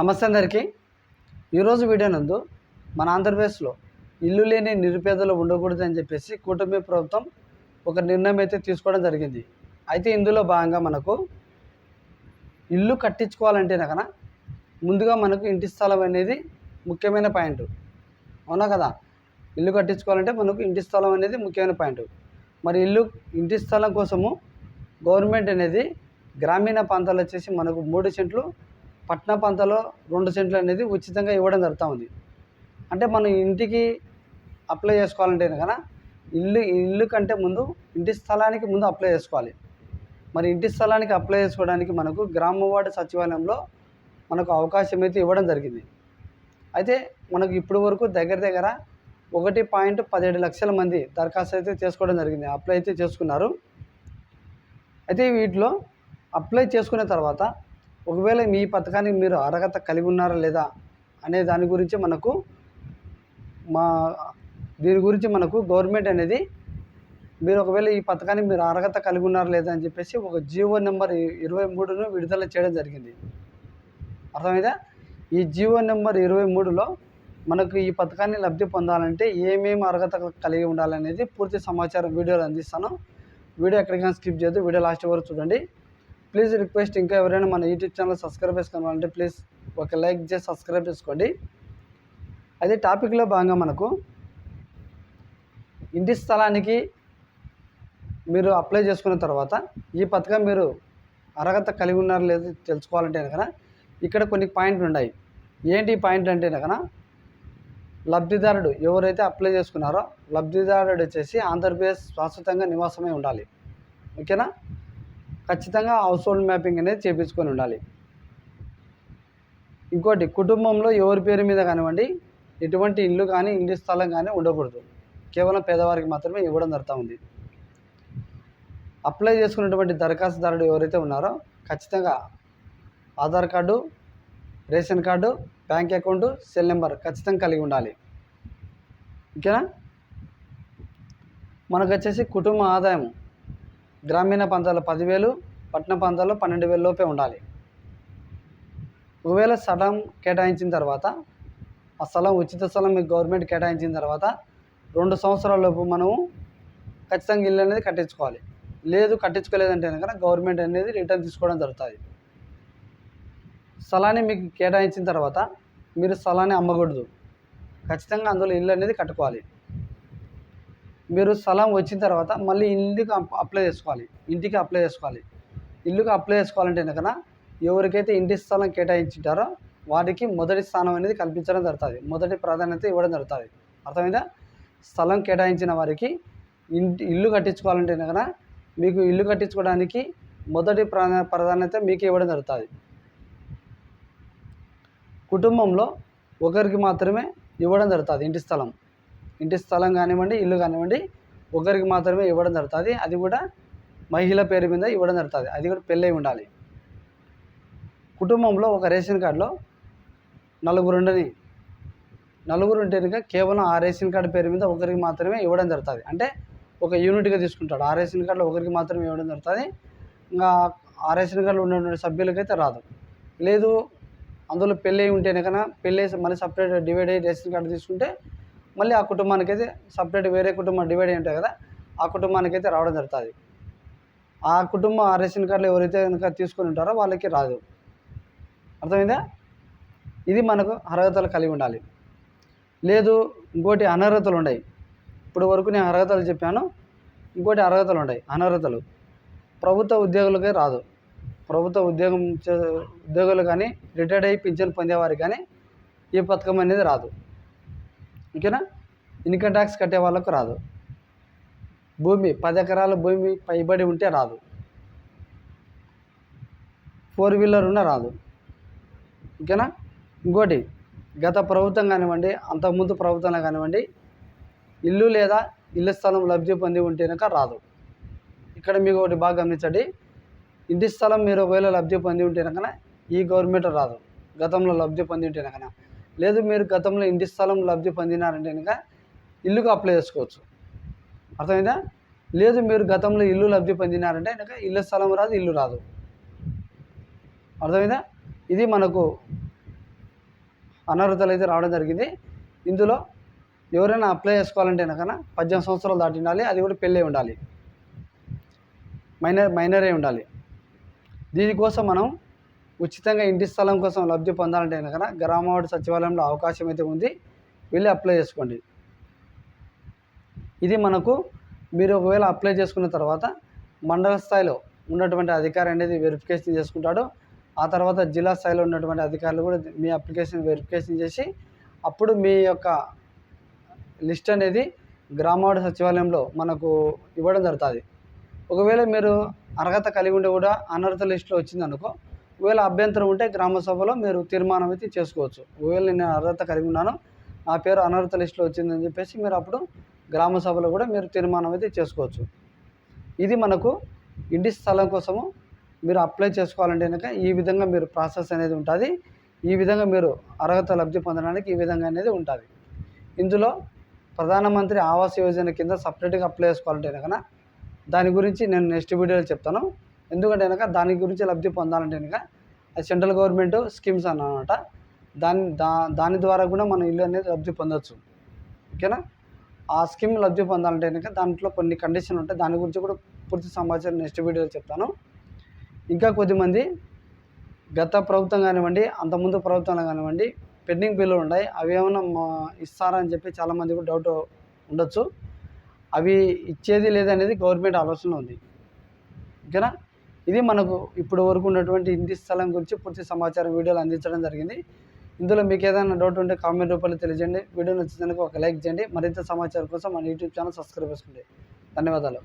నమస్తే అందరికీ. ఈరోజు వీడియో నందు మన ఆంధ్రప్రదేశ్లో ఇల్లు లేని నిరుపేదలు ఉండకూడదని చెప్పేసి కూటమి ప్రభుత్వం ఒక నిర్ణయం అయితే తీసుకోవడం జరిగింది. అయితే ఇందులో భాగంగా మనకు ఇల్లు కట్టించుకోవాలంటే కన ముందుగా మనకు ఇంటి స్థలం అనేది ముఖ్యమైన పాయింట్. అవునా కదా? ఇల్లు కట్టించుకోవాలంటే మనకు ఇంటి స్థలం అనేది ముఖ్యమైన పాయింట్. మరి ఇల్లు ఇంటి స్థలం కోసము గవర్నమెంట్ అనేది గ్రామీణ ప్రాంతాలు వచ్చేసి మనకు మూడు సెంట్లు పట్టణ ప్రాంతాల్లో రెండు సెంట్లు అనేది ఉచితంగా ఇవ్వడం జరుగుతూ ఉంది. అంటే మనం ఇంటికి అప్లై చేసుకోవాలంటే కనుక ఇల్లు ఇల్లు కంటే ముందు ఇంటి స్థలానికి ముందు అప్లై చేసుకోవాలి. మరి ఇంటి స్థలానికి అప్లై చేసుకోవడానికి మనకు గ్రామ వార్డు సచివాలయంలో మనకు అవకాశం అయితే ఇవ్వడం జరిగింది. అయితే మనకు ఇప్పటి వరకు దగ్గర దగ్గర ఒకటి పాయింట్ పదిహేడు లక్షల మంది దరఖాస్తు అయితే చేసుకోవడం జరిగింది. అప్లై అయితే చేసుకున్నారు. అయితే వీటిలో అప్లై చేసుకున్న తర్వాత ఒకవేళ మీ పథకానికి మీరు అర్హత కలిగి ఉన్నారా లేదా అనే దాని గురించి మనకు మా దీని గురించి మనకు గవర్నమెంట్ అనేది మీరు ఒకవేళ ఈ పథకానికి మీరు అర్హత కలిగి ఉన్నారా లేదా అని చెప్పేసి ఒక జీవో నెంబర్ ఇరవై మూడును విడుదల చేయడం జరిగింది. అర్థమైందా? ఈ జీవో నెంబర్ ఇరవై మూడులో మనకు ఈ పథకాన్ని లబ్ధి పొందాలంటే ఏమేమి అర్హత కలిగి ఉండాలనేది పూర్తి సమాచారం వీడియోలో అందిస్తాను. వీడియో ఎక్కడికైనా స్కిప్ చేయొద్దు. వీడియో లాస్ట్ వరకు చూడండి. ప్లీజ్ రిక్వెస్ట్ ఇంకా ఎవరైనా మన యూట్యూబ్ ఛానల్ సబ్స్క్రైబ్ చేసుకోవాలంటే ప్లీజ్ ఒక లైక్ చేసి సబ్స్క్రైబ్ చేసుకోండి. అదే టాపిక్లో భాగంగా మనకు ఇంటి స్థలానికి మీరు అప్లై చేసుకున్న తర్వాత ఈ పథకం మీరు అర్హత కలిగి ఉన్నారో లేదో తెలుసుకోవాలంటే కనుక ఇక్కడ కొన్ని పాయింట్లు ఉన్నాయి. ఏంటి ఈ పాయింట్ అంటే కనుక లబ్ధిదారుడు ఎవరైతే అప్లై చేసుకున్నారో లబ్ధిదారుడు వచ్చేసి ఆంధ్రప్రదేశ్ శాశ్వతంగా నివాసమై ఉండాలి. ఓకేనా? ఖచ్చితంగా హౌస్ హోల్డ్ మ్యాపింగ్ అనేది చేయించుకొని ఉండాలి. ఇంకోటి కుటుంబంలో ఎవరి పేరు మీద కానివ్వండి ఎటువంటి ఇల్లు కానీ ఇంటి స్థలం కానీ ఉండకూడదు. కేవలం పేదవారికి మాత్రమే ఇవ్వడం జరుగుతూ ఉంది. అప్లై చేసుకున్నటువంటి దరఖాస్తుదారుడు ఎవరైతే ఉన్నారో ఖచ్చితంగా Aadhaar card ration card bank account cell number ఖచ్చితంగా కలిగి ఉండాలి. ఓకేనా? మనకు వచ్చేసి కుటుంబ ఆదాయం. గ్రామీణ ప్రాంతాల్లో పదివేలు పట్టణ ప్రాంతాల్లో పన్నెండు వేల లోపే ఉండాలి. ఒకవేళ స్థలం కేటాయించిన తర్వాత ఆ స్థలం ఉచిత స్థలం మీకు గవర్నమెంట్ కేటాయించిన తర్వాత రెండు సంవత్సరాల లోపు మనము ఖచ్చితంగా ఇల్లు అనేది కట్టించుకోవాలి. లేదు కట్టించుకోలేదంటే కనుక గవర్నమెంట్ అనేది రిటర్న్ తీసుకోవడం జరుగుతుంది. స్థలాన్ని మీకు కేటాయించిన తర్వాత మీరు స్థలాన్ని అమ్మకూడదు. ఖచ్చితంగా అందులో ఇల్లు అనేది కట్టుకోవాలి. మీరు స్థలం వచ్చిన తర్వాత మళ్ళీ ఇల్లుకి అప్లై చేసుకోవాలి. ఇంటికి అప్లై చేసుకోవాలి. ఇల్లుకి అప్లై చేసుకోవాలంటే కనుక ఎవరికైతే ఇంటి స్థలం కేటాయించుంటారో వారికి మొదటి స్థానం అనేది కల్పించడం జరుగుతుంది. మొదటి ప్రాధాన్యత ఇవ్వడం జరుగుతుంది. అర్థమైందా? స్థలం కేటాయించిన వారికి ఇంటి ఇల్లు కట్టించుకోవాలంటే కనుక మీకు ఇల్లు కట్టించుకోవడానికి మొదటి ప్రాధాన్యత మీకు ఇవ్వడం జరుగుతుంది. కుటుంబంలో ఒకరికి మాత్రమే ఇవ్వడం జరుగుతుంది ఇంటి స్థలం. ఇంటి స్థలం కానివ్వండి ఇల్లు కానివ్వండి ఒకరికి మాత్రమే ఇవ్వడం జరుగుతుంది. అది కూడా మహిళ పేరు మీద ఇవ్వడం జరుగుతుంది. అది కూడా పెళ్ళై ఉండాలి. కుటుంబంలో ఒక రేషన్ కార్డులో నలుగురు ఉండని నలుగురు ఉంటే కనుక కేవలం ఆ రేషన్ కార్డు పేరు మీద ఒకరికి మాత్రమే ఇవ్వడం జరుగుతుంది. అంటే ఒక యూనిట్గా తీసుకుంటాడు. ఆ రేషన్ కార్డులో ఒకరికి మాత్రమే ఇవ్వడం జరుగుతుంది. ఇంకా ఆ రేషన్ కార్డులో ఉన్నటువంటి సభ్యులకైతే రాదు. లేదు అందులో పెళ్ళి ఉంటే ఉంటేనే కన్నా పెళ్ళి మళ్ళీ సపరేట్ డివైడ్ అయ్యి రేషన్ కార్డు తీసుకుంటే మళ్ళీ ఆ కుటుంబానికి అయితే సపరేట్ వేరే కుటుంబం డివైడ్ అయి ఉంటాయి కదా ఆ కుటుంబానికి అయితే రావడం జరుగుతుంది. ఆ కుటుంబం ఆ రేషన్ కార్డులో ఎవరైతే కనుక తీసుకొని ఉంటారో వాళ్ళకి రాదు. అర్థమైందా? ఇది మనకు అర్హతలు కలిగి ఉండాలి. లేదు ఇంకోటి అనర్హతలు ఉన్నాయి. ఇప్పుడు వరకు నేను అర్హతలు చెప్పాను ఇంకోటి అర్హతలు ఉన్నాయి అనర్హతలు. ప్రభుత్వ ఉద్యోగులకే రాదు. ప్రభుత్వ ఉద్యోగం చే ఉద్యోగులు కానీ రిటైర్డ్ అయ్యి పింఛన్ పొందేవారికి కానీ ఈ పథకం అనేది రాదు. ఓకేనా? ఇన్కమ్ ట్యాక్స్ కట్టే వాళ్ళకు రాదు. భూమి పది ఎకరాల భూమి పైబడి ఉంటే రాదు. ఫోర్ వీలర్ ఉన్న రాదు. ఓకేనా? ఇంకోటి గత ప్రభుత్వం కానివ్వండి అంతకుముందు ప్రభుత్వంలో కానివ్వండి ఇల్లు లేదా ఇల్లు స్థలం లబ్ధి పొంది ఉంటే కనుక రాదు. ఇక్కడ మీకు ఒకటి బాగా గమనించండి. ఇంటి స్థలం మీరు ఒకవేళ లబ్ధి పొంది ఉంటే కనుక ఈ గవర్నమెంట్ రాదు. గతంలో లబ్ధి పొంది ఉంటే కనుక. లేదు మీరు గతంలో ఇంటి స్థలం లబ్ధి పొందినారంటే కనుక ఇల్లుకు అప్లై చేసుకోవచ్చు. అర్థమైందా? లేదు మీరు గతంలో ఇల్లు లబ్ధి పొందినారంటే కనుక ఇల్లు స్థలం రాదు ఇల్లు రాదు. అర్థమైందా? ఇది మనకు అనర్హతలు అయితే రావడం జరిగింది. ఇందులో ఎవరైనా అప్లై చేసుకోవాలంటే కనుక పద్దెనిమిది సంవత్సరాలు దాటి ఉండాలి అది కూడా పెళ్ళి ఉండాలి. మైనర్ మైనరే ఉండాలి. దీనికోసం మనం ఉచితంగా ఇంటి స్థలం కోసం లబ్ధి పొందాలంటే కనుక గ్రామవార్డు సచివాలయంలో అవకాశం అయితే ఉంది వెళ్ళి అప్లై చేసుకోండి. ఇది మనకు మీరు ఒకవేళ అప్లై చేసుకున్న తర్వాత మండల స్థాయిలో ఉన్నటువంటి అధికారి అనేది వెరిఫికేషన్ చేసుకుంటాడు. ఆ తర్వాత జిల్లా స్థాయిలో ఉన్నటువంటి అధికారులు కూడా మీ అప్లికేషన్ వెరిఫికేషన్ చేసి అప్పుడు మీ యొక్క లిస్ట్ అనేది గ్రామవాడ సచివాలయంలో మనకు ఇవ్వడం జరుగుతుంది. ఒకవేళ మీరు అర్హత కలిగి ఉండి కూడా అనర్హత లిస్టులో వచ్చింది అనుకో ఒకవేళ అభ్యంతరం ఉంటే గ్రామ సభలో మీరు తీర్మానం అయితే చేసుకోవచ్చు. ఒకవేళ నేను అర్హత కలిగి ఉన్నాను నా పేరు అనర్హత లిస్టులో వచ్చిందని చెప్పేసి మీరు అప్పుడు గ్రామ సభలో కూడా మీరు తీర్మానం అయితే చేసుకోవచ్చు. ఇది మనకు ఇంటి స్థలం కోసము మీరు అప్లై చేసుకోవాలంటే కనుక ఈ విధంగా మీరు ప్రాసెస్ అనేది ఉంటుంది. ఈ విధంగా మీరు అర్హత లబ్ధి పొందడానికి ఈ విధంగా అనేది ఉంటుంది. ఇందులో ప్రధానమంత్రి ఆవాస్ యోజన కింద సపరేట్గా అప్లై చేసుకోవాలంటే కనుక దాని గురించి నేను నెక్స్ట్ వీడియోలో చెప్తాను. ఎందుకంటే కనుక దాని గురించి లబ్ధి పొందాలంటే కనుక అది సెంట్రల్ గవర్నమెంట్ స్కీమ్స్ అన్నమాట. దాని దా దాని ద్వారా కూడా మనం ఇల్లు అనేది లబ్ధి పొందొచ్చు. ఓకేనా? ఆ స్కీమ్ లబ్ధి పొందాలంటే కనుక దాంట్లో కొన్ని కండిషన్లు ఉంటాయి. దాని గురించి కూడా పూర్తి సమాచారం నెక్స్ట్ వీడియోలో చెప్తాను. ఇంకా కొద్దిమంది గత ప్రభుత్వం కానివ్వండి అంతకుముందు ప్రభుత్వంలో కానివ్వండి పెండింగ్ బిల్లులు ఉన్నాయి. అవి ఏమైనా ఇస్తారా అని చెప్పి చాలామంది కూడా డౌట్ ఉండొచ్చు. అవి ఇచ్చేది లేదనేది గవర్నమెంట్ ఆలోచనలో ఉంది. ఓకేనా? ఇది మనకు ఇప్పుడు వరకు ఉన్నటువంటి ఇంటి స్థలం గురించి పూర్తి సమాచారం వీడియోలు అందించడం జరిగింది. ఇందులో మీకు ఏదైనా డౌట్ ఉంటే కామెంట్ రూపంలో తెలియజేయండి. వీడియో నచ్చినందుకు ఒక లైక్ చేయండి. మరింత సమాచారం కోసం మన యూట్యూబ్ ఛానల్ సబ్స్క్రైబ్ చేసుకోండి. ధన్యవాదాలు.